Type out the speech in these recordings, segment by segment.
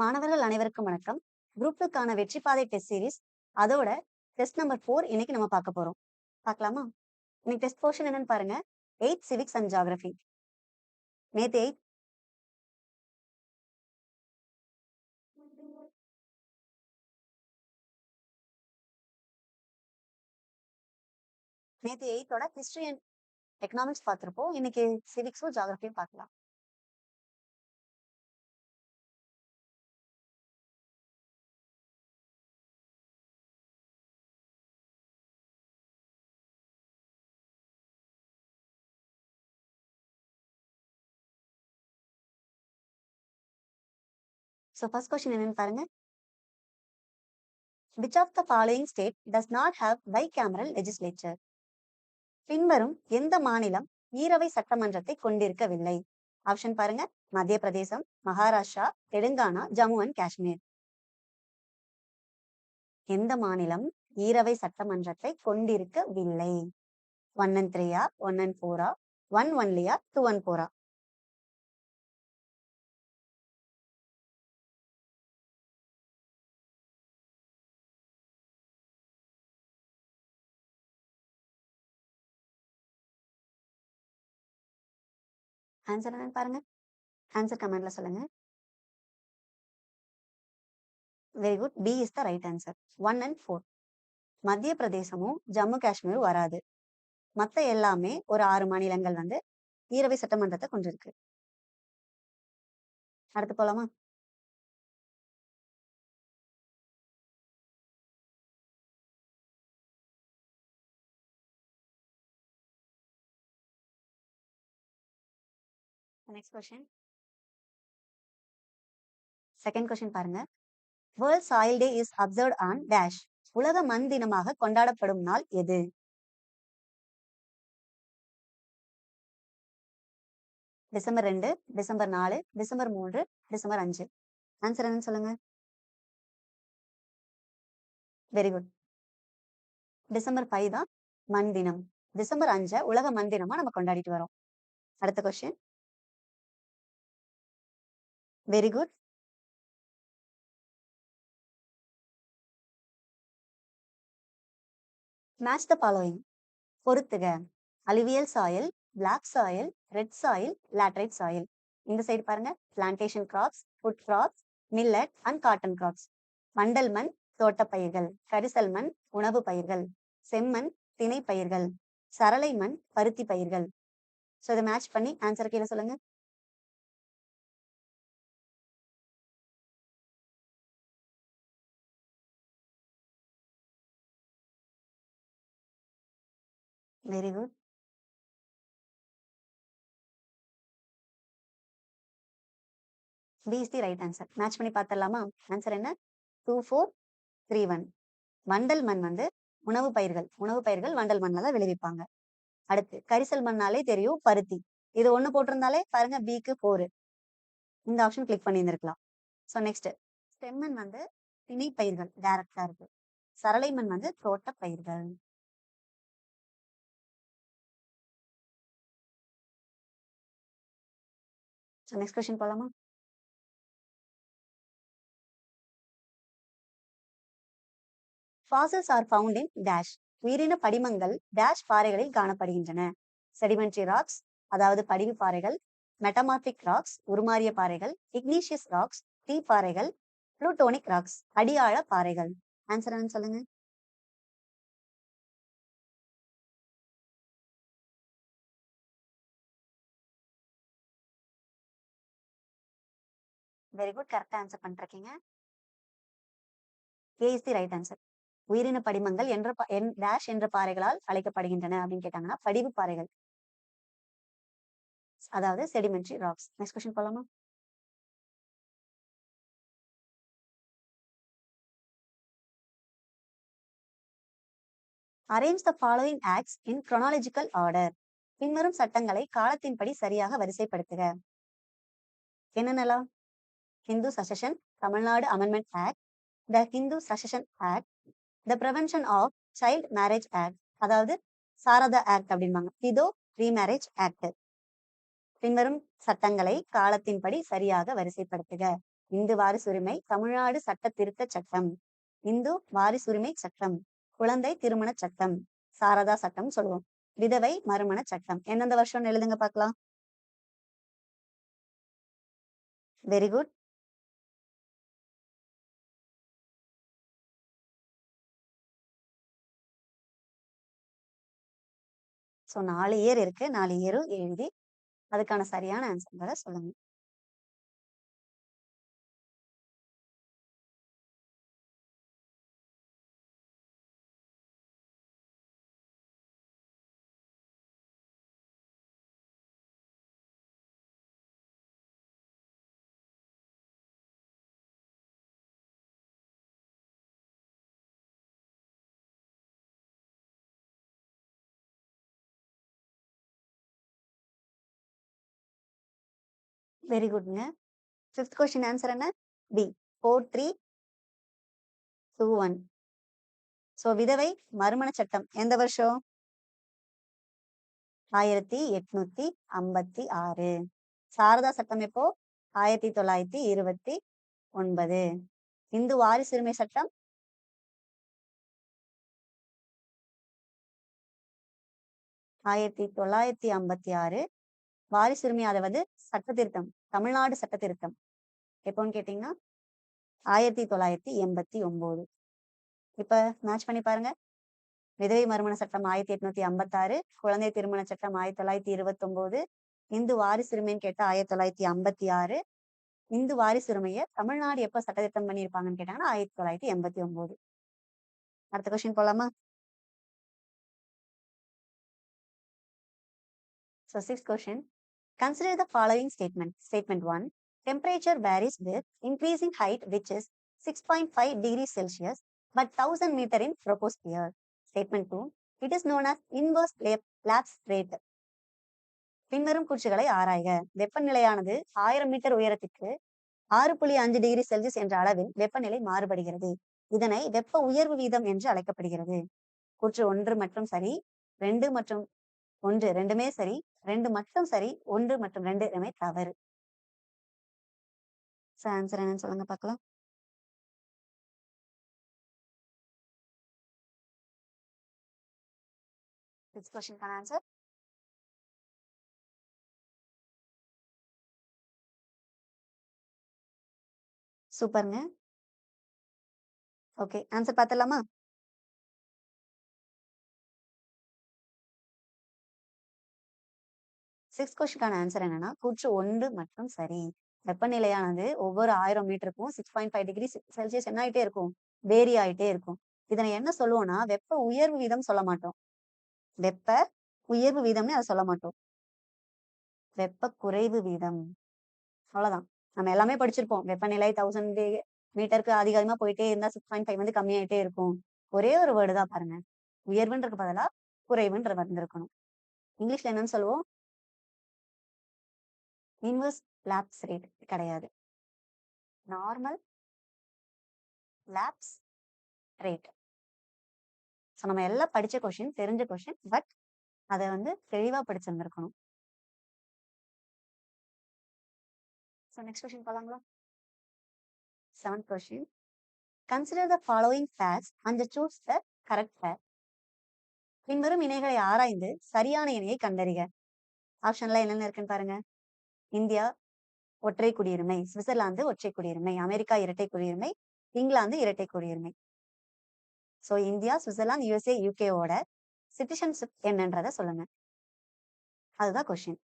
மாணவர்கள் அனைவருக்கும் வணக்கம். குரூப் டூக்கான வெற்றி பாதை டெஸ்ட் சீரிஸ் அதோட டெஸ்ட் நம்பர் ஃபோர் இன்னைக்கு நம்ம பார்க்க போறோம். பார்க்கலாமா? இன்னைக்கு டெஸ்ட் போர்ஷன் என்னன்னு பாருங்க. எயிட் சிவிக்ஸ் அண்ட் ஜாகிரபி நேத்து எயிட் நேத்து எயிட்டோட ஹிஸ்டரி அண்ட் எக்கனாமிக்ஸ் பார்த்துருப்போம். இன்னைக்கு சிவிக்ஸும் ஜாகிரபியும் பார்க்கலாம். ஸோ ஃபர்ஸ்ட் கொஸ்டின் என்னன்னு பாருங்க. Which of the following state does not have bicameral legislature பின்வரும் எந்த மாநிலம் ஈரவை சட்டமன்றத்தை கொண்டிருக்கவில்லை? ஆப்ஷன் பாருங்க. மத்திய பிரதேசம் மகாராஷ்டிரா தெலுங்கானா ஜம்மு அண்ட் காஷ்மீர். எந்த மாநிலம் ஈரவை சட்டமன்றத்தை கொண்டிருக்கவில்லை? ஒன் அண்ட் த்ரீயா ஒன் அண்ட் ஃபோரா ஒன் ஒன்லியா டூ அண்ட் ஃபோரா ஆன்சர் என்னன்னு பாருங்க. ஆன்சர் கமெண்ட்ல சொல்லுங்க. Very good B is the right answer one and four மத்திய பிரதேசமும் ஜம்மு காஷ்மீரும் வராது. மத்த எல்லாமே ஒரு ஆறு மாநிலங்கள் வந்து ஈரவை சட்டமன்றத்தை கொண்டிருக்கு. அடுத்து போலாமா? நெக்ஸ்ட் கொஸ்டின் செகண்ட் கொஸ்டின் பாருங்க. World soil day is observe on dash உலக மண் தினமாக கொண்டாடப்படும் நாள் எது? டிசம்பர் ரெண்டு டிசம்பர் நாலு டிசம்பர் மூன்று டிசம்பர் அஞ்சு. ஆன்சர் என்னன்னு சொல்லுங்க. வெரி குட் டிசம்பர் ஃபைவ் தான் மண் தினம். டிசம்பர் அஞ்சை உலக மண் தினமா நம்ம கொண்டாடிட்டு வரோம். அடுத்த question very good match the following பொறுத்துக. Alluvial soil black soil red soil laterite soil இந்த சைடு பாருங்க. Plantation crops food crops millet and cotton crops Mandal மண் தோட்டப்பயிர்கள் கரிசல் மண் உணவு பயிர்கள். செம்மண் திணை பயிர்கள். சரளை மண் பருத்தி பயிர்கள். ஸோ இதை மேட்ச் பண்ணி ஆன்சர் கீழே சொல்லுங்க. Very good B is the right answer match பண்ணி பார்த்துடலாமா? ஆன்சர் என்ன? டூ ஃபோர் த்ரீ ஒன் வண்டல் மண் வந்து உணவு பயிர்கள். உணவு பயிர்கள் வண்டல் மண்ணில் தான் விளைவிப்பாங்க. அடுத்து கரிசல் மண்ணாலே தெரியும் பருத்தி. இது ஒன்று போட்டிருந்தாலே பாருங்க பிக்கு ஃபோரு இந்த ஆப்ஷன் கிளிக் பண்ணியிருந்திருக்கலாம். ஸோ நெக்ஸ்ட் ஸ்டெம்மன் வந்து திணை பயிர்கள் டைரக்டா இருக்கு. சரளை மண் வந்து தோட்ட பயிர்கள் ஸோ நெக்ஸ்ட் கொஸ்டின் போலாமா fossils are found in dash உயிரின படிமங்கள் டேஷ் பாறைகளில் காணப்படுகின்றன. செடிமெண்ட்ரி ராக்ஸ் அதாவது படிவு பாறைகள் மெட்டமார்பிக் ராக்ஸ் உருமாறிய பாறைகள் இக்னீஷியஸ் ராக்ஸ் தீ பாறைகள் புளூட்டோனிக் ராக்ஸ் அடியாழ பாறைகள். ஆன்சர் என்ன சொல்லுங்க. வெரி குட் கரெக்டா ஆன்சர் பண்ணிருக்கீங்க A is the right answer உயிரின படிமங்கள் என்ற டேஷ் என்ற பாறைகளால் அழைக்கப்படுகின்றன அப்படின்னு கேட்டாங்கன்னா படிவு பாறைகள். அதாவது செடிமெண்ட்ரி ராக்ஸ் நெக்ஸ்ட் கொஸ்டின் போலாமா? Arrange the following acts in chronological order பின்வரும் சட்டங்களை காலத்தின்படி சரியாக வரிசைப்படுத்துக. என்னென்னலாம்? Hindu succession Tamil Nadu amendment act the Hindu succession act the prevention of child marriage act அதாவது சாரதா ஆக்ட் அப்படிம்பாங்க. இதோ ரீமேரேஜ் ஆக்ட் பின்வரும் சட்டங்களை காலத்தின்படி சரியாக வரிசைப்படுத்துக. இந்து வாரிசுரிமை தமிழ்நாடு சட்ட திருத்த சட்டம். இந்து வாரிசுரிமை சட்டம். குழந்தை திருமண சட்டம். சாரதா சட்டம் சொல்லுவோம். விதவை மறுமண சட்டம். எந்தெந்த வருஷம் எழுதுங்க பார்க்கலாம். வெரி குட் ஸோ நாலு இயர் இருக்கு. நாலு இயரும் எழுதி அதுக்கான சரியான ஆன்சர்களை சொல்லுங்க. வெரி குட்ங்க ஃபிஃப்த் கொஸ்டின் ஆன்சர் என்ன? B four three two one so விதவை மறுமண சட்டம் எந்த வருஷம்? ஆயிரத்தி எட்நூத்தி ஐம்பத்தி ஆறு. சாரதா சட்டம் எப்போ? ஆயிரத்தி தொள்ளாயிரத்தி இருபத்தி ஒன்பது. இந்து வாரிசுரிமை சட்டம்? ஆயிரத்தி தொள்ளாயிரத்தி ஐம்பத்தி ஆறு. வாரிசுரிமை அதாவது சட்ட திருத்தம் தமிழ்நாடு சட்ட திருத்தம் எப்போன்னு கேட்டீங்கன்னா ஆயிரத்தி தொள்ளாயிரத்தி எண்பத்தி ஒன்பது இப்ப மேட்ச் பண்ணி பாருங்க. விதவை மறுமண சட்டம் ஆயிரத்தி எட்நூத்தி ஐம்பத்தாறு குழந்தை திருமண சட்டம் ஆயிரத்தி தொள்ளாயிரத்தி இருபத்தி ஒன்பது இந்து வாரிசுரிமைன்னு கேட்டா ஆயிரத்தி தொள்ளாயிரத்தி ஐம்பத்தி ஆறு. இந்து வாரிசுரிமையை தமிழ்நாடு எப்ப சட்டத்திட்டம் பண்ணியிருப்பாங்கன்னு கேட்டாங்கன்னா ஆயிரத்தி தொள்ளாயிரத்தி எண்பத்தி ஒன்பது அடுத்த கொஸ்டின் போலாமா? So six question. Consider the following statement. Statement one. Temperature varies with increasing height which is 6.5 degrees Celsius but 1000 meter in troposphere. Statement two. It is known as inverse lap- lapse rate. பின்வரும் கூற்றுகளை ஆராய்க வெப்பநிலையானது ஆயிரம் metre உயரத்திற்கு ஆறு புள்ளி அஞ்சு degree Celsius என்ற அளவில் வெப்பநிலை மாறுபடுகிறது இதனை வெப்ப உயர்வு வீதம் என்று அழைக்கப்படுகிறது கூற்று ஒன்று மற்றும் சரி ரெண்டு மற்றும் ஒன்று ரெண்டுமே சரி ரெண்டு மட்டும் சரி ஒன்று மற்றும் ரெண்டு ரெண்டுமே தவறு. ஆன்சர் என்னன்னு சொல்லுங்க பார்க்கலாம் சிக்ஸ் கொஸ்டின்கான ஆன்சர் சூப்பருங்க ஓகே ஆன்சர் பார்த்துடலாமா? சிக்ஸ் கொஸ்டினுக்கான ஆன்சர் என்னன்னா கூற்று ஒன்று மற்றும் சரி. வெப்பநிலையானது ஒவ்வொரு ஆயிரம் மீட்டருக்கும் six point five degree Celsius என்ன ஆயிட்டே இருக்கும். வேரி ஆயிட்டே இருக்கும். இதனை என்ன சொல்லுவோம்னா வெப்ப உயர்வு வீதம் சொல்ல மாட்டோம். வெப்ப உயர்வு வீதம்னு அதை சொல்ல மாட்டோம். வெப்ப குறைவு வீதம். அவ்வளவுதான். நம்ம எல்லாமே படிச்சிருப்போம். வெப்பநிலை தௌசண்ட் மீட்டருக்கு அதிகமா போயிட்டே இருந்தா சிக்ஸ் பாயிண்ட் ஃபைவ் வந்து கம்மியாயிட்டே இருக்கும். ஒரே ஒரு வேர்டு தான் பாருங்க. உயர்வுன்றதுக்கு பதிலா குறைவுன்ற வந்திருக்கணும் இங்கிலீஷ்ல என்னன்னு சொல்லுவோம்? இன்வெர்ஸ் லேப்ஸ் ரேட் கிடையாது. Normal lapse rate. ஸோ நம்ம எல்லாம் படித்த கொஷின் தெரிஞ்ச கொஷின் பட் அதை வந்து தெளிவாக படிச்சிருந்திருக்கணும். So next question போகலாங்களா seventh question consider the following facts and choose the correct fact பின்வரும் இணைகளை ஆராய்ந்து சரியான இணையை கண்டறிக. ஆப்ஷன்லாம் என்னென்ன இருக்குன்னு பாருங்க. இந்தியா ஒற்றை குடியுரிமை சுவிட்சர்லாந்து ஒற்றை குடியுரிமை அமெரிக்கா இரட்டை குடியுரிமை இங்கிலாந்து இரட்டை குடியுரிமை. ஸோ இந்தியா சுவிட்சர்லாந்து யூஎஸ்ஏ யூகேவோட சிட்டிசன்ஷிப் என்னன்றத சொல்லுங்க. அதுதான் கொஸ்டின்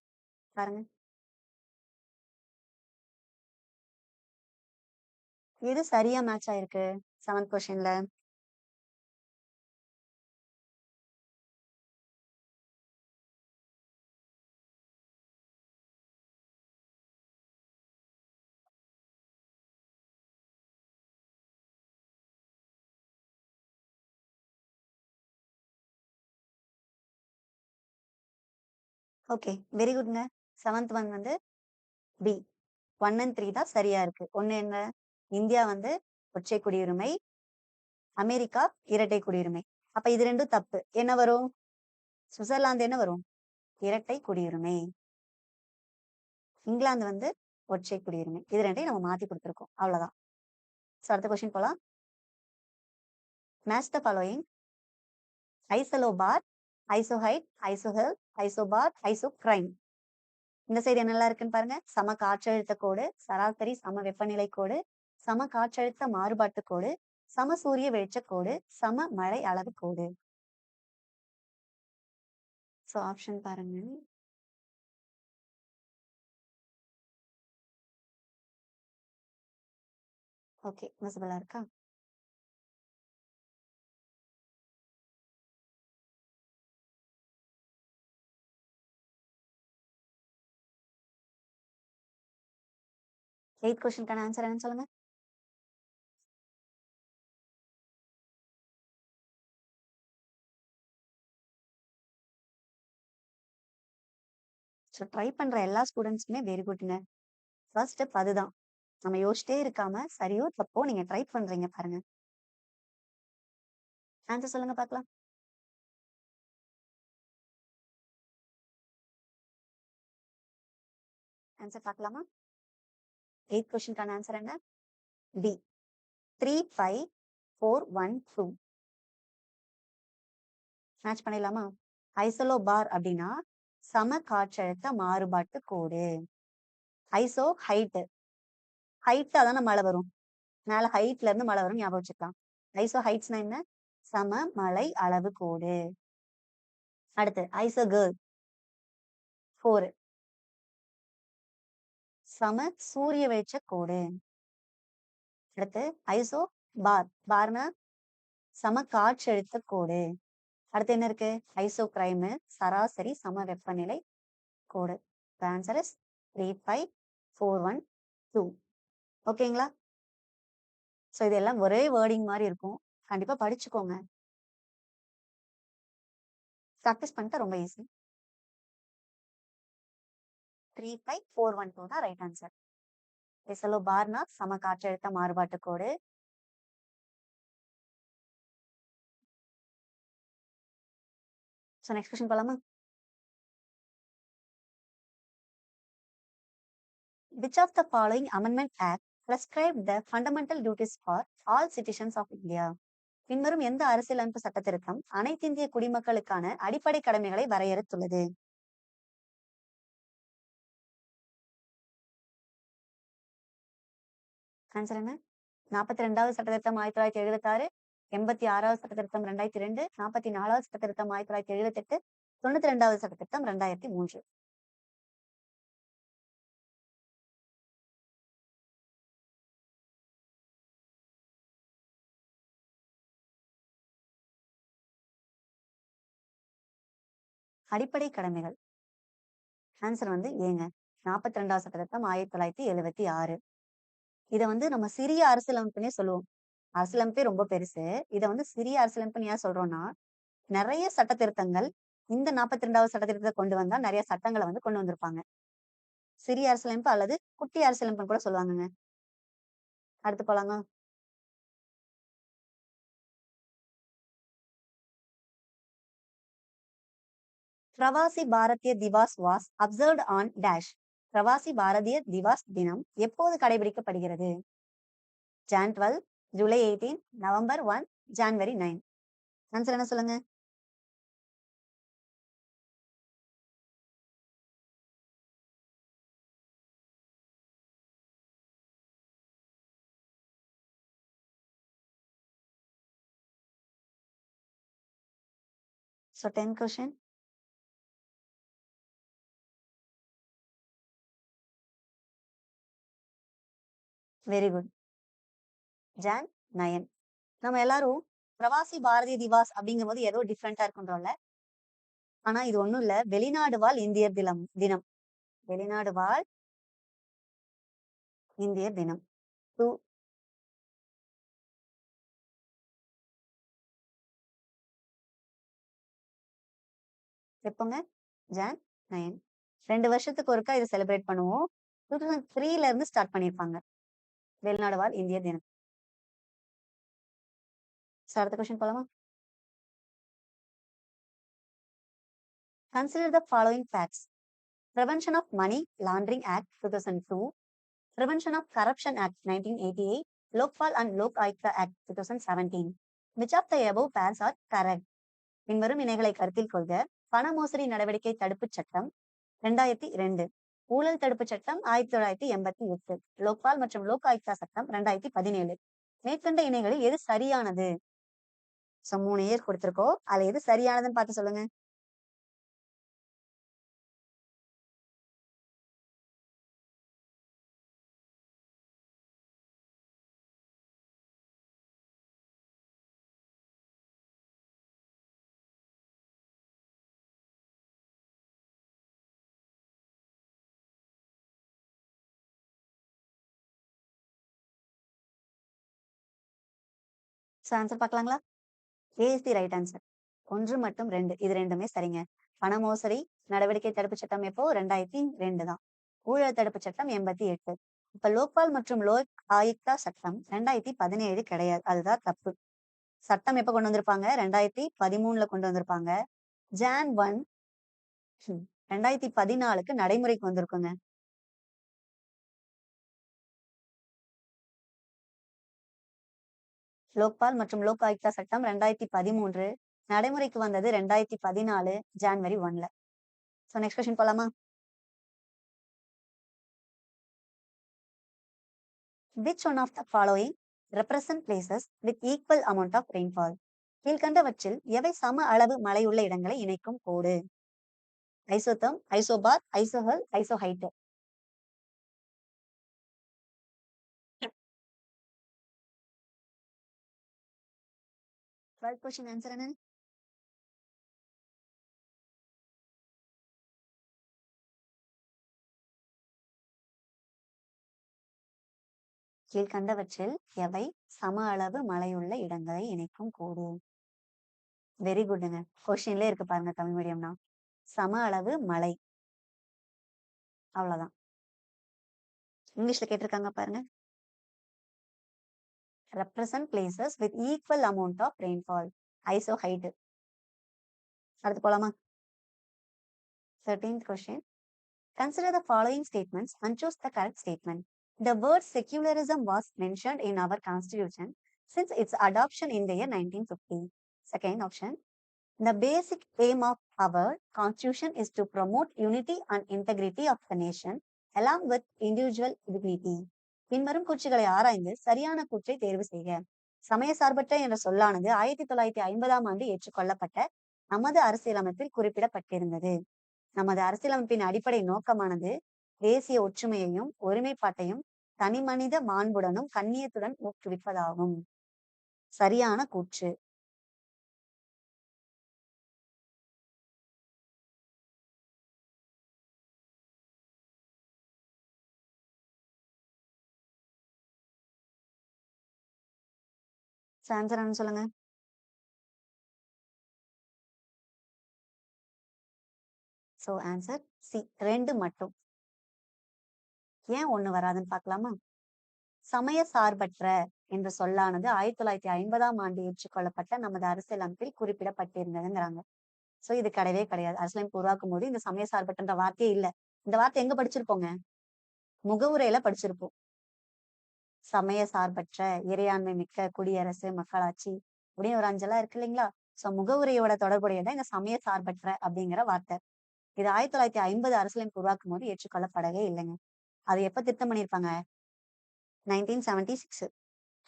பாருங்க. எது சரியா மேட்ச் ஆயிருக்கு? செவன்த் கொஸ்டின்ல ஓகே. வெரி குட்ங்க. செவன்த் ஒன் வந்து பி ஒன் அண்ட் த்ரீ தான் சரியா இருக்கு. ஒன்னு என்ன? இந்தியா வந்து ஒற்றை குடியுரிமை அமெரிக்கா இரட்டை குடியுரிமை. அப்ப இது ரெண்டும் தப்பு. என்ன வரும்? சுவிட்சர்லாந்து என்ன வரும்? இரட்டை குடியுரிமை. இங்கிலாந்து வந்து ஒற்றை குடியுரிமை. இது ரெண்டையும் நம்ம மாத்தி கொடுத்துருக்கோம். அவ்வளவுதான். ஸோ அடுத்த கொஸ்டின் போலாம். Match the following isallobar isohyet isohel isobar isocryme இந்த சைடு என்னெல்லாம் இருக்குன்னு பாருங்க. சம காற்றழுத்த கோடு சராசரி சம வெப்பநிலை கோடு சம காற்றழுத்த மாறுபாட்டு கோடு சம சூரிய வெளிச்ச கோடு சம மழை அளவு கோடு. ஸோ ஆப்ஷன் பாருங்க. ஓகே விசிபிளா இருக்கா? எயிட் கொஸ்டினுக்கான ஆன்சர் என்னன்னு சொல்லுங்க. ஸோ ட்ரை பண்ற எல்லா ஸ்டூடெண்ட்ஸுமே வெரி குட்ங்க ஃபர்ஸ்ட் ஸ்டெப் அதுதான். நம்ம யோசிச்சிட்டே இருக்காம சரியோ தப்போ நீங்க ட்ரை பண்றீங்க பாருங்க. ஆன்சர் சொல்லுங்க பார்க்கலாம் ஆன்சர் பார்க்கலாமா எயிட் கொஸ்டின்கான ஆன்சர் என்ன? D three five four one two match பண்ணிடலாமா? ஐசோலோ பார் அப்படின்னா சம காற்றழுத்த மாறுபாட்டு கோடு. ஐசோ ஹைட்டு ஹைட் தானே மழை வரும். மேல ஹைட்ல இருந்து மழை வரும் ஞாபகம் வச்சுக்கலாம். ஐசோ ஹைட்ஸ்னா என்ன? சம மலை அளவு கோடு. அடுத்து ஐசோ கேர்ள் ஃபோர் சம சூரிய வெளிச்ச கோடு. அடுத்து ஐசோ பார் பார்னா சம காற்றழுத்த கோடு. அடுத்து என்ன இருக்கு? ஐசோ கிரைமு சராசரி சம வெப்பநிலை கோடு. Answer is three five four one two ஓகேங்களா? ஸோ இதெல்லாம் ஒரே வேர்டிங் மாதிரி இருக்கும். கண்டிப்பா படிச்சுக்கோங்க. ப்ராக்டிஸ் பண்ணிட்டா ரொம்ப easy three five four one two தான் ரைட் ஆன்சர் எஸ்எல்ஓ பார்னா சம காற்றழுத்த மாறுபாட்டு கோடு. ஸோ நெக்ஸ்ட் கொஸ்டின் போலாமா? Which of the following Amendment Act prescribed the fundamental duties for all citizens of India? பின்வரும் எந்த அரசியலமைப்பு சட்ட திருத்தம் அனைத்து இந்திய குடிமக்களுக்கான அடிப்படை கடமைகளை வரையறுத்துள்ளது? ஆன்சர் என்ன நாற்பத்தி ரெண்டாவது சட்டத்திருத்தம் ஆயிரத்தி தொள்ளாயிரத்தி எழுபத்தி ஆறு எண்பத்தி ஆறாவது சட்ட திருத்தம் ரெண்டாயிரத்தி ரெண்டு நாற்பத்தி நாலாவது சட்ட திருத்தம் ஆயிரத்தி தொள்ளாயிரத்தி எழுபத்தி எட்டு தொண்ணூத்தி ரெண்டாவது சட்ட திருத்தம் ரெண்டாயிரத்தி மூன்று. அடிப்படை கடமைகள். ஆன்சர் வந்து ஏங்க. நாற்பத்தி ரெண்டாவது சட்டத்திட்டம் ஆயிரத்தி தொள்ளாயிரத்தி எழுபத்தி ஆறு. இதை வந்து நம்ம சிறிய அரசியலமைப்புனே சொல்லுவோம். அரசியலமைப்பே ரொம்ப பெருசு. இதை வந்து சிறிய அரசியலமைப்புன்னு ஏன் சொல்றோம்னா நிறைய சட்ட திருத்தங்கள் இந்த நாற்பத்தி ரெண்டாவது சட்ட திருத்தத்தை கொண்டு வந்தா நிறைய சட்டங்களை வந்து கொண்டு வந்திருப்பாங்க. சிறிய அரசியலமைப்பு அல்லது குட்டி அரசியலமைப்புன்னு கூட சொல்லுவாங்கங்க. அடுத்து போலாங்க. Pravasi Bharatiya Divas was observed on dash. Pravasi Bharatiya Divas தினம் எப்போது கடைபிடிக்கப்படுகிறது? Jan twelve July eighteen November one January nine answer என்ன சொல்லுங்க? So 10 question. Very good Jan nine நம்ம எல்லாரும் பிரவாசி பாரதி திவாஸ் அப்படிங்கும் போது ஏதோ டிஃப்ரெண்டா இருக்குன்றோம்ல ஆனா இது ஒண்ணும் இல்ல. வெளிநாடு வாழ் இந்தியர் தினம் தினம். வெளிநாடு வாழ் இந்தியர் தினம். டூ எப்போங்க? ஜான் நயன் ரெண்டு வருஷத்துக்கு ஒருக்கா இது செலிப்ரேட் பண்ணுவோம். டூ தௌசண்ட் த்ரீல இருந்து ஸ்டார்ட் பண்ணியிருப்பாங்க. வெளிநாடு வாழ் இந்திய தினம் So, அடுத்த கொஸ்டின் போலாமா consider the following facts Prevention of Money Laundering Act 2002 Prevention of Corruption Act 1988, Lokpal and Lok Ayuktha Act 2017. Which of the above pairs are correct? பின்வரும் இணைகளை கருத்தில் கொள்க பண மோசடி நடவடிக்கை தடுப்புச் சட்டம் ரெண்டாயிரத்தி இரண்டு ஊழல் தடுப்பு சட்டம் ஆயிரத்தி தொள்ளாயிரத்தி எண்பத்தி எட்டு. லோக்பால் மற்றும் லோக் ஆயுக்தா சட்டம் ரெண்டாயிரத்தி பதினேழு. மேற்கண்ட இணைகளில் எது சரியானது? சோ மூணு இயர் கொடுத்திருக்கோம். அதுல எது சரியானதுன்னு பார்த்து சொல்லுங்க. So answer பார்க்கலாங்களா? A is the right answer ஒன்று மற்றும் ரெண்டு. இது ரெண்டுமே சரிங்க. பண மோசடி நடவடிக்கை தடுப்பு சட்டம் எப்போ? ரெண்டாயிரத்தி ரெண்டு தான். ஊழல் தடுப்பு சட்டம் எண்பத்தி எட்டு. இப்ப லோக்பால் மற்றும் லோக் ஆயுக்தா சட்டம் ரெண்டாயிரத்தி பதினேழு கிடையாது. அதுதான் தப்பு. சட்டம் எப்ப கொண்டு வந்திருப்பாங்க? ரெண்டாயிரத்தி பதிமூணுல கொண்டு வந்திருப்பாங்க. ஜான் ஒன் ரெண்டாயிரத்தி பதினாலுக்கு நடைமுறைக்கு வந்திருக்குங்க. லோக்பால் மற்றும் லோக் ஆயுக்தா சட்டம் ரெண்டாயிரத்தி பதிமூன்று நடைமுறைக்கு வந்தது ரெண்டாயிரத்தி பதினாலு ஜான்வரி ஒன்ல. ஸோ நெக்ஸ்ட் கொஸ்டின் போலாமா? Which one of the following represent places with equal amount of rainfall கீழ்கண்டவற்றில் எவை சம அளவு மழையுள்ள இடங்களை இணைக்கும் கோடு? Isotherm isobar isohel isohyet. Twelfth question answer, Anand? கீழ்கண்டவற்றில் எவை சம அளவு மழையுள்ள இடங்களை இணைக்கும் கோடு வெரி குட்ங்க கொஸ்டின்ல இருக்கு பாருங்க தமிழ் மீடியம்னா சம அளவு மழை. அவ்வளவுதான். இங்கிலீஷ்ல கேட்டிருக்காங்க பாருங்க. Represent places with equal amount of rainfall iso height அடுத்து போலாமா 13th question consider the following statements and choose the correct statement the word secularism was mentioned in our constitution since its adoption in the year 1950 second option the basic aim of our constitution is to promote unity and integrity of the nation along with individual dignity பின்வரும் கூற்றுகளை ஆராய்ந்து சரியான கூற்றை தேர்வு செய்க. சமய சார்பற்ற என்ற சொல்லானது ஆயிரத்தி தொள்ளாயிரத்தி ஐம்பதாம் ஆண்டு ஏற்றுக்கொள்ளப்பட்ட நமது அரசியலமைப்பில் குறிப்பிடப்பட்டிருந்தது. நமது அரசியலமைப்பின் அடிப்படை நோக்கமானது தேசிய ஒற்றுமையையும் ஒருமைப்பாட்டையும் தனிமனித மாண்புடனும் கண்ணியத்துடன் ஊக்குவிப்பதாகும். சரியான கூற்று. ஆன்சர் சொல்லுங்க. சோ ஆன்சர் சி ரெண்டு மட்டும். ஏன் ஒண்ணு வராதுன்னு பார்க்கலாமா? சமய சார்பற்ற என்ற சொல்லானது ஆயிரத்தி தொள்ளாயிரத்தி ஐம்பதாம் ஆண்டு ஏற்றுக்கொள்ளப்பட்ட நமது அரசியலமைப்பில் குறிப்பிடப்பட்டிருந்ததுங்கிறாங்க. சோ இது கிடையவே கிடையாது. அரசியலமைப்பு உருவாக்கும் போது இந்த சமய சார்பற்றன்ற வார்த்தையே இல்ல. இந்த வார்த்தை எங்க படிச்சிருப்போங்க? முகவுரையில படிச்சிருப்போம். சமய சார்பற்ற இறையாண்மை மிக்க குடியரசு மக்களாட்சி அப்படின்னு ஒரு அஞ்சலா இருக்கு இல்லைங்களா? சோ முகவுரையோட தொடர்புடையதான் இந்த சமய சார்பற்ற அப்படிங்கிற வார்த்தை. இது ஆயிரத்தி தொள்ளாயிரத்தி ஐம்பது அரசியலமைப்பு உருவாக்கும் போது ஏற்றுக்கொள்ளப்படவே இல்லைங்க. அது எப்ப திருத்தம் பண்ணிருப்பாங்க nineteen seventy six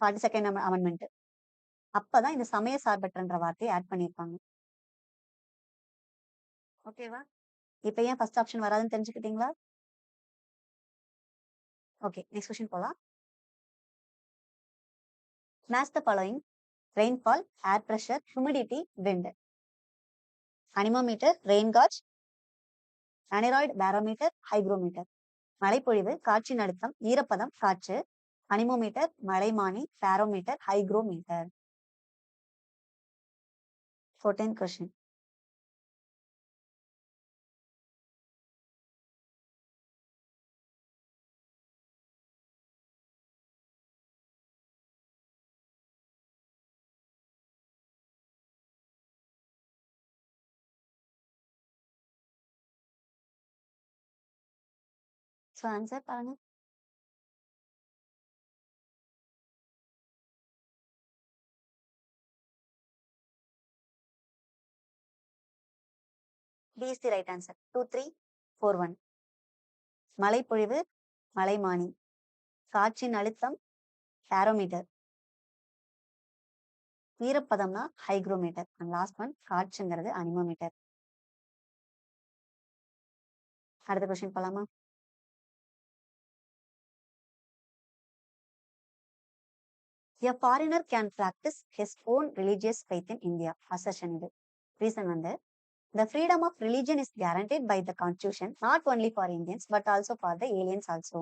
forty second amendment அப்பதான் இந்த சமய சார்பற்றன்ற வார்த்தையை ஆட் பண்ணியிருப்பாங்க. ஓகேவா? இப்ப ஏன் ஃபர்ஸ்ட் ஆப்ஷன் வராதுன்னு தெரிஞ்சுக்கிட்டீங்களா? ஓகே நெக்ஸ்ட் கொஸ்டின் போலாம். Match the following rainfall, air pressure, humidity, wind. Anemometer rain gauge aneroid barometer hygrometer மழைப்பொழிவு காட்சி நடுத்தம் ஈரப்பதம் காற்று anemometer மலைமானி barometer hygrometer fourteen question So answer பாருங்க B is the two three four one மழைப்பொழிவு மலைமானி. காற்றின் அழுத்தம் பேரோமீட்டர் ஈரப்பதம்னா ஹைக்ரோமீட்டர் அண்ட் லாஸ்ட் ஒன் காற்றுங்கிறது அனிமோமீட்டர் அடுத்த கொஸ்டின் போலாமா? A foreigner can practice his own religious faith in India Assertion இது. ரீசன் வந்து the freedom of religion is guaranteed by the constitution not only for Indians but also for the aliens also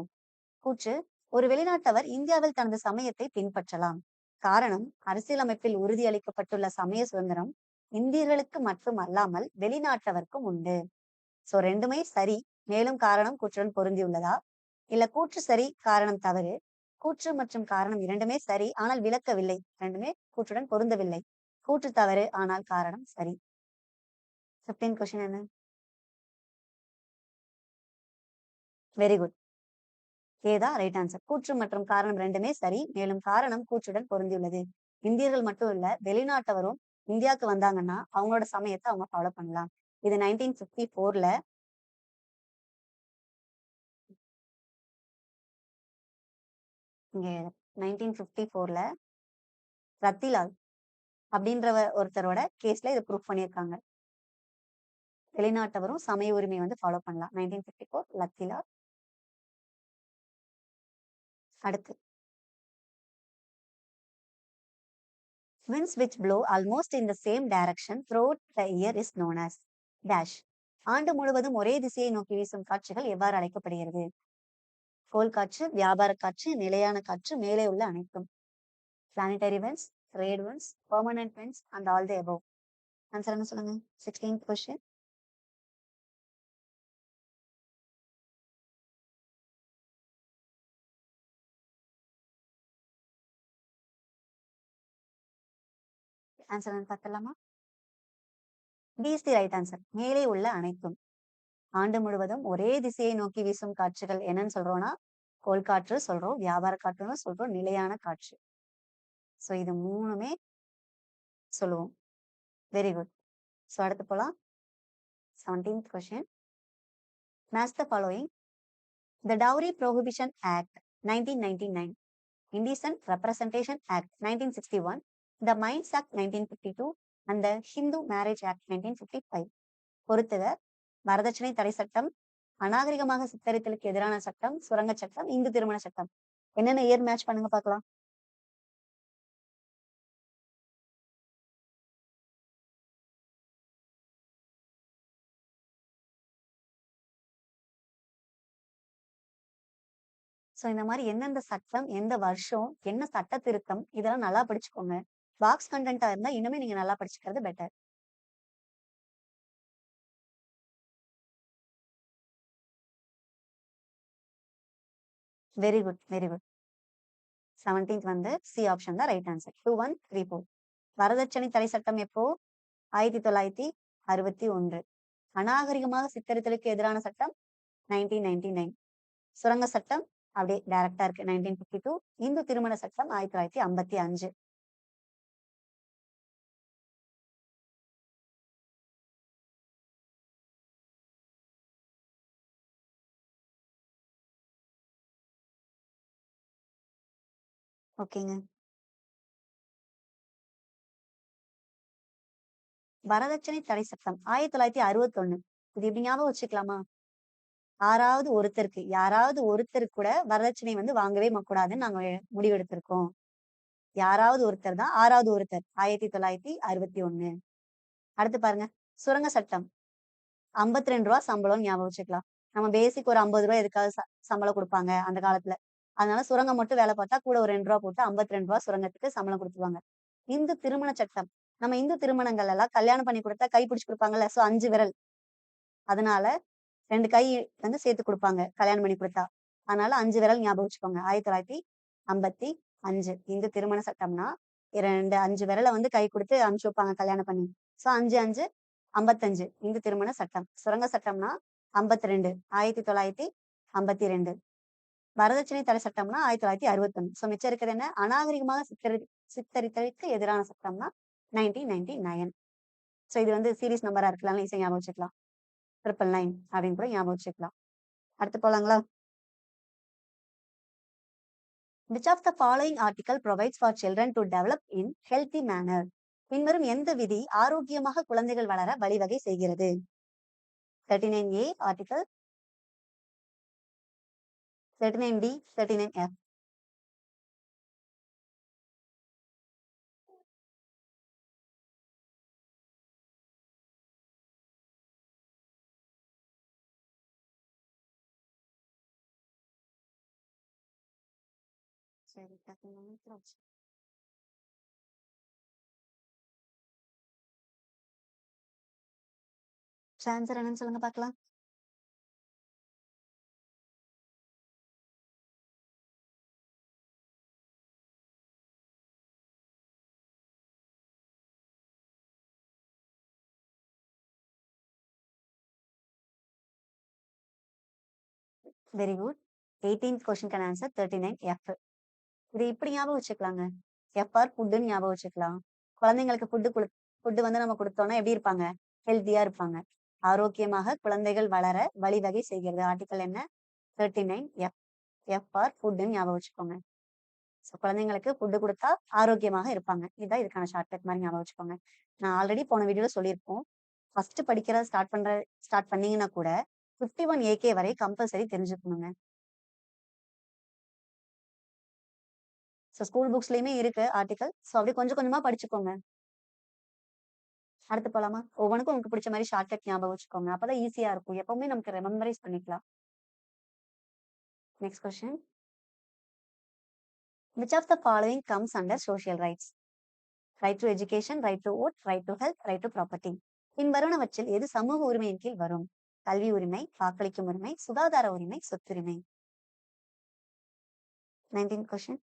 கூற்று ஒரு வெளிநாட்டவர் இந்தியாவில் தனது சமயத்தை பின்பற்றலாம். காரணம் அரசியலமைப்பில் உறுதியளிக்கப்பட்டுள்ள சமய சுதந்திரம் இந்தியர்களுக்கு மட்டும் அல்லாமல் வெளிநாட்டவர்க்கும் உண்டு. சோ ரெண்டுமே சரி மேலும் காரணம் கூற்றுடன் பொருந்தியுள்ளதா? இல்ல கூற்று சரி காரணம் தவறு? கூற்று மற்றும் காரணம் இரண்டுமே சரி ஆனால் விளக்கவில்லை. இரண்டுமே கூற்றுடன் பொருந்தவில்லை. கூற்று தவறு ஆனால் காரணம் சரி. ஃபிஃப்டீன் கொஸ்டின் என்ன? வெரி குட் ஏதா ரைட் ஆன்சர் கூற்று மற்றும் காரணம் ரெண்டுமே சரி மேலும் காரணம் கூற்றுடன் பொருந்தியுள்ளது. இந்தியர்கள் மட்டும் இல்ல வெளிநாட்டவரும் இந்தியாவுக்கு வந்தாங்கன்னா அவங்களோட சமயத்தை அவங்க ஃபாலோ பண்ணலாம். இது நைன்டீன் பிப்டி ஃபோர்ல இங்கே நைன்டீன் ஃபிஃப்டி ஃபோரில் ரத்திலால் அப்படின்ற ஒருத்தரோட கேஸில் இதை ப்ரூஃப் பண்ணியிருக்காங்க. வெளிநாட்டவரும் சமய உரிமை வந்து ஃபாலோ பண்ணலாம். நைன்டீன் ஃபிஃப்டி ஃபோர் லத்திலால் அடுத்து. Winds which blow almost in the same direction throughout the year is known as dash. ஆண்டு முழுவதும் ஒரே திசையை நோக்கி வீசும் காட்சிகள் எவ்வாறு அழைக்கப்படுகிறது? கோல் காற்று வியாபார காற்று நிலையான காற்று மேலே உள்ள அனைத்தும். Planetary winds trade winds permanent winds and all the above answer என்ன சொல்லுங்க? Sixteenth question answer பார்த்துலாமா B is the right answer மேலே உள்ள அனைத்தும். ஆண்டு முழுவதும் ஒரே திசையை நோக்கி வீசும் காற்றுகள் என்னன்னு சொல்றோம்னா கோல் காற்று சொல்றோம் வியாபார காற்றுன்னு சொல்றோம் நிலையான காற்று. ஸோ இது மூணுமே சொல்லுவோம். வெரி குட் ஸோ அடுத்து போலாம். Seventeenth question match the following the dowry prohibition act nineteen ninety nine indecent representation act nineteen sixty one the mines act nineteen fifty two அந்த Hindu marriage act nineteen fifty five பொறுத்துக. வரதட்சணை தடை சட்டம் அநாகரிகமாக சித்தரித்தலுக்கு எதிரான சட்டம் சுரங்க சட்டம் இந்து திருமண சட்டம். என்னென்ன இயர் மேட்ச் பண்ணுங்க பார்க்கலாம். சோ இந்த மாதிரி எந்தெந்த சட்டம் எந்த வருஷம் என்ன சட்ட திருத்தம் இதெல்லாம் நல்லா படிச்சுக்கோங்க. பாக்ஸ் கண்டென்ட்டா இருந்தா இன்னுமே நீங்க நல்லா படிச்சுக்கிறது better very good very good seventeenth வந்து சி ஆப்ஷன் தான் right answer two one three four வரதட்சணை தடை சட்டம் எப்போ? ஆயிரத்தி தொள்ளாயிரத்தி அறுபத்தி ஒன்று. அநாகரிகமாக சித்தரித்தலுக்கு எதிரான சட்டம் நைன்டீன் நைன்டி நைன் சுரங்க சட்டம் அப்படியே டைரக்டா இருக்கு நைன்டீன் பிப்டி டூ இந்து திருமண சட்டம் ஆயிரத்தி தொள்ளாயிரத்தி ஐம்பத்தி அஞ்சு. ஓகேங்க. வரதட்சணை தடை சட்டம். ஆயிரத்தி தொள்ளாயிரத்தி அறுபத்தி ஒண்ணு இது எப்படி ஞாபகம் வச்சுக்கலாமா? ஆறாவது ஒருத்தருக்கு யாராவது ஒருத்தர் கூட வரதட்சணை வந்து வாங்கவே கூடாதுன்னு நாங்க முடிவெடுத்திருக்கோம். யாராவது ஒருத்தர் தான் ஆறாவது ஒருத்தர். ஆயிரத்தி தொள்ளாயிரத்தி அறுபத்தி ஒண்ணு அடுத்து பாருங்க. சுரங்க சட்டம். ஐம்பத்தி ரெண்டு ரூபா சம்பளம் ஞாபகம் வச்சுக்கலாம். நம்ம பேசிக் ஒரு ஐம்பது ரூபாய் எதுக்காவது சம்பளம் கொடுப்பாங்க அந்த காலத்துல. அதனால சுரங்கம் மட்டும் வேலை பார்த்தா கூட ஒரு ரெண்டு ரூபா போட்டு ஐம்பத்தி ரெண்டு ரூபா சுரங்கத்துக்கு சம்பளம் கொடுத்துருவாங்க. இந்து திருமண சட்டம். நம்ம இந்து திருமணங்கள் எல்லாம் கல்யாணம் பண்ணி கொடுத்தா கை பிடிச்சி கொடுப்பாங்கல்ல சோ அஞ்சு விரல். அதனால ரெண்டு கை வந்து சேர்த்து கொடுப்பாங்க கல்யாணம் பண்ணி கொடுத்தா. அதனால அஞ்சு விரல் ஞாபகம் வச்சுக்கோங்க. ஆயிரத்தி தொள்ளாயிரத்தி ஐம்பத்தி அஞ்சு. இந்து திருமண சட்டம்னா ரெண்டு அஞ்சு விரலை வந்து கை கொடுத்து அனுப்பிச்சு வைப்பாங்க கல்யாணம் பண்ணி. சோ அஞ்சு அஞ்சு ஐம்பத்தஞ்சு இந்து திருமண சட்டம். சுரங்க சட்டம்னா ஐம்பத்தி ரெண்டு. ஆயிரத்தி தொள்ளாயிரத்தி ஐம்பத்தி ரெண்டு. வரதட்சணை தடை சட்டம்னா ஆயிரத்தி தொள்ளாயிரத்தி அறுபத்தி ஒன்று ஸோ மிச்சம் இருக்கிறது என்ன? அநாகரிகமாக சித்தரி சித்தரித்தலுக்கு எதிரான சட்டம்னா நைன்டீன் நைன்டி நைன் ஸோ இது வந்து சீரீஸ் நம்பரா இருக்கலாம். ஈஸியாக ஞாபகம் வச்சுக்கலாம். ட்ரிபிள் நைன் அப்படின்னு கூட ஞாபகம் வச்சுக்கலாம். அடுத்து போலாங்களா? Which of the following article provides for children to develop in healthy manner பின்வரும் எந்த விதி ஆரோக்கியமாக குழந்தைகள் வளர வழிவகை செய்கிறது? Thirty nine A article thirty nine D thirty nine F சரி டக்குனு நினைக்கிறேன். ஆன்சர் என்னன்னு சொல்லுங்க பாக்கலாம் very good eighteenth question answer thirty nine F இது இப்படி ஞாபகம் வச்சுக்கலாங்க? எஃப்ஆர் ஃபுட்டுன்னு ஞாபகம் வச்சுக்கலாம். குழந்தைங்களுக்கு ஃபுட்டு கொடு ஃபுட்டு வந்து நம்ம கொடுத்தோம்னா எப்படி இருப்பாங்க? ஹெல்த்தியா இருப்பாங்க. ஆரோக்கியமாக குழந்தைகள் வளர வழிவகை செய்கிறது. ஆர்டிக்கல் என்ன? தேர்ட்டி நைன் எஃப் எஃப்ஆர் ஃபுட்டுன்னு ஞாபகம் வச்சுக்கோங்க. ஸோ குழந்தைங்களுக்கு ஃபுட்டு கொடுத்தா ஆரோக்கியமாக இருப்பாங்க. இதுதான் இதுக்கான ஷார்ட்கட் மாதிரி ஞாபகம் வச்சுக்கோங்க. நான் ஆல்ரெடி போன வீடியோவில் சொல்லியிருப்போம். ஃபர்ஸ்ட் படிக்கிறத ஸ்டார்ட் பண்ற ஸ்டார்ட் பண்ணீங்கன்னா கூட ஃபிஃப்டி ஒன் ஏகே வரை கம்பல்சரி தெரிஞ்சுக்கணுங்க. ஸோ ஸ்கூல் புக்ஸ்லயுமே இருக்கு ஆர்டிகல் ஸோ அப்படி கொஞ்சம் கொஞ்சமா படிச்சுக்கோங்க. அடுத்து போலாமா? ஒவ்வொன்றுக்கும் உங்களுக்கு பிடிச்ச மாதிரி ஷார்ட்கட் ஞாபகம் வச்சுக்கோங்க. அப்பதான் ஈஸியா இருக்கும். எப்பவுமே நமக்கு ரெமம்பரைஸ் பண்ணிக்கலாம். Next question which of the following comes under social rights right to education right to vote right to health right to property பின்வருவனவற்றில் எது சமூக உரிமையின் கீழ் வரும்? கல்வி உரிமை வாக்களிக்கும் உரிமை சுகாதார உரிமை சொத்துரிமை. Nineteen question.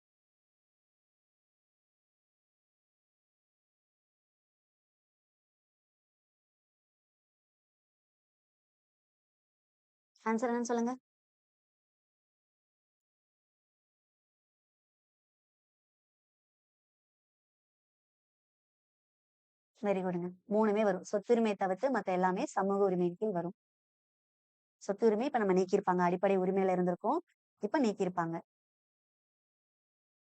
ஆன்சர் என்னன்னு சொல்லுங்க. வெரி குட்ங்க மூணுமே வரும். சொத்துரிமை தவிர்த்து மத்த எல்லாமே சமூக உரிமையின் கீழ் வரும். சொத்து உரிமை இப்ப நம்ம நீக்கியிருப்பாங்க. அடிப்படை உரிமையில இருந்திருக்கும். இப்ப நீக்கியிருப்பாங்க.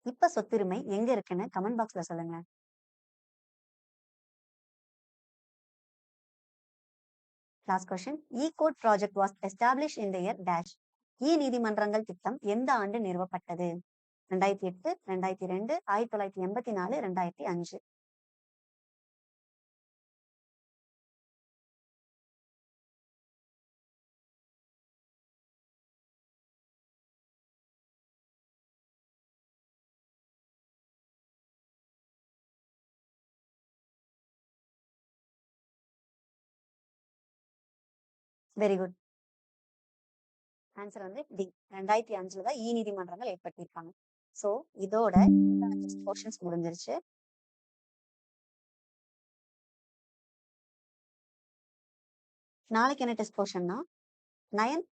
இப்ப சொத்துரிமை எங்க இருக்குன்னு கமெண்ட் பாக்ஸ்ல சொல்லுங்க. Last question e court project was established in the year dash e நீதிமன்றங்கள் திட்டம் எந்த ஆண்டு நிறுவப்பட்டது? ரெண்டாயிரத்தி எட்டு ரெண்டாயிரத்தி ரெண்டு ஆயிரத்தி தொள்ளாயிரத்தி எண்பத்தி நாலு ரெண்டாயிரத்தி அஞ்சு. வெரி குட் ஆன்சர் வந்து டி ரெண்டாயிரத்தி அஞ்சுல தான் இ நீதிமன்றங்கள் ஏற்பட்டிருக்காங்க. ஸோ இதோட போர்ஷன்ஸ் முடிஞ்சிருச்சு. நாளைக்கு என்ன டெஸ்ட் போர்ஷன்னா நயன்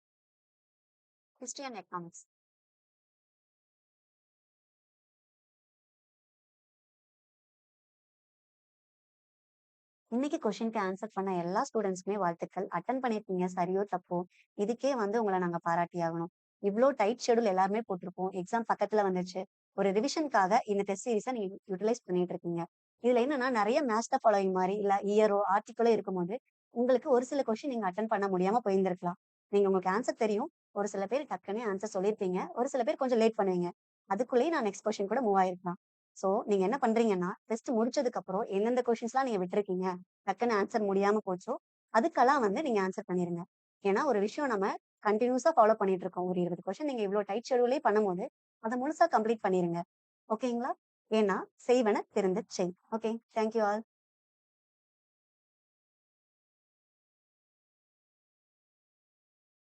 கிறிஸ்டியன் எக்கனாமிக்ஸ் இன்னைக்கு கொஸ்டின்க்கு ஆன்சர் பண்ண எல்லா ஸ்டூடெண்ட்ஸ்க்குமே வாழ்த்துக்கள். அட்டன் பண்ணிருக்கீங்க சரியோ தப்போ இதுக்கே வந்து உங்களை நாங்க பாராட்டி ஆகணும். இவ்வளோ டைட் ஷெடியூல் எல்லாருமே போட்டிருப்போம். எக்ஸாம் பக்கத்துல வந்துச்சு. ஒரு ரிவிஷனுக்காக இந்த டெஸ்ட் சீரிஸை நீங்க யூட்டிலைஸ் பண்ணிட்டு இருக்கீங்க. இதுல என்னன்னா நிறைய மேட்ச் த ஃபாலோயிங் மாதிரி இல்ல இயரோ ஆர்டிக்கலோ இருக்கும்போது உங்களுக்கு ஒரு சில கொஸ்டின் நீங்க அட்டன் பண்ண முடியாம போயிருந்திருக்கலாம். நீங்க உங்களுக்கு ஆன்சர் தெரியும். ஒரு சில பேர் டக்குனே ஆன்சர் சொல்லியிருப்பீங்க. ஒரு சில பேர் கொஞ்சம் லேட் பண்ணுவீங்க. அதுக்குள்ளேயே நான் நெக்ஸ்ட் கொஸ்டின் கூட மூவ் ஆயிருக்கலாம். சோ நீங்க என்ன பண்றீங்கன்னா டெஸ்ட் முடிச்சதுக்கு அப்புறம் எந்தெந்த கொஸ்டின்ஸ்லாம் நீங்க விட்டுருக்கீங்க டக்குன்னு ஆன்சர் முடியாம போச்சோ அதுக்கெல்லாம் வந்து நீங்க ஆன்சர் பண்ணிருங்க. ஏன்னா ஒரு விஷயம் நம்ம கண்டினியூஸா ஃபாலோ பண்ணிட்டு இருக்கோம். ஒரு இருபது கொஸ்டின் நீங்க இவ்வளவு டைட் ஷெடியூலே பண்ணும்போது அதை முழுசா கம்ப்ளீட் பண்ணிருங்க. ஓகேங்களா ஏன்னா செய்வன திறந்து செய். Okay thank you all